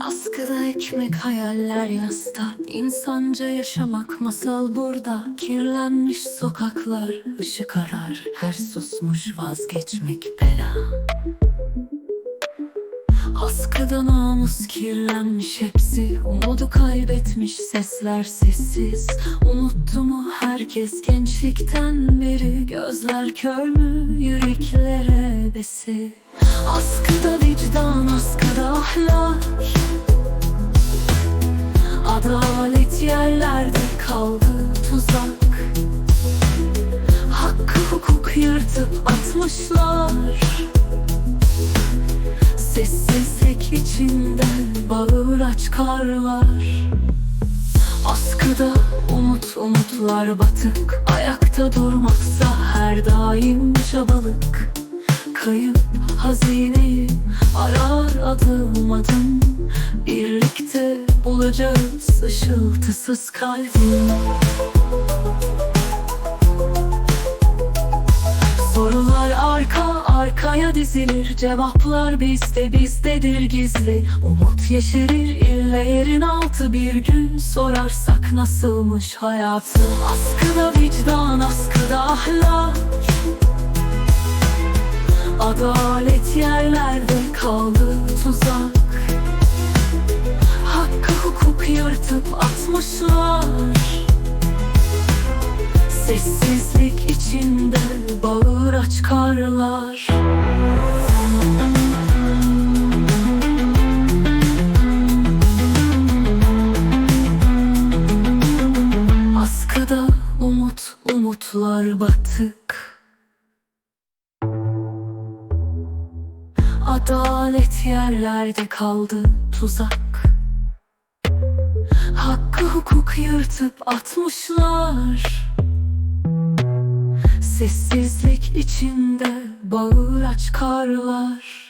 Askıda ekmek hayaller yasta. İnsanca yaşamak masal burada. Kirlenmiş sokaklar ışık arar. Her susmuş vazgeçmek bela. Askıda namus kirlenmiş hepsi. Umudu kaybetmiş sesler sessiz. Unuttu mu herkes gençlikten beri? Gözler kör mü yüreklere besi? Askıda vicdan askıda ahlak Adalet yerlerde kaldı tuzak. Hakkı hukuk yırtıp atmışlar. Sessizlik içinde bağır aç karlar. Askıda umut umutlar batık. Ayakta durmaksa her daim çabalık. Kayıp hazineyi arar adım adım. Birlikte bulacağız ışıltısız kalbim Sorular arka arkaya dizilir Cevaplar bizde bizdedir gizli. Umut yeşerir ille yerin altı. Bir gün sorarsak nasılmış hayatı Askıda vicdan askıda ahlak Adalet yerlerde kaldı tuzak. Hakkı hukuk yırtıp atmışlar. Sessizlik içinde bağır aç karlar Askıda umut umutlar batık Adalet yerlerde kaldı tuzak. Hakkı hukuk yırtıp atmışlar. Sessizlik içinde bağır aç karlar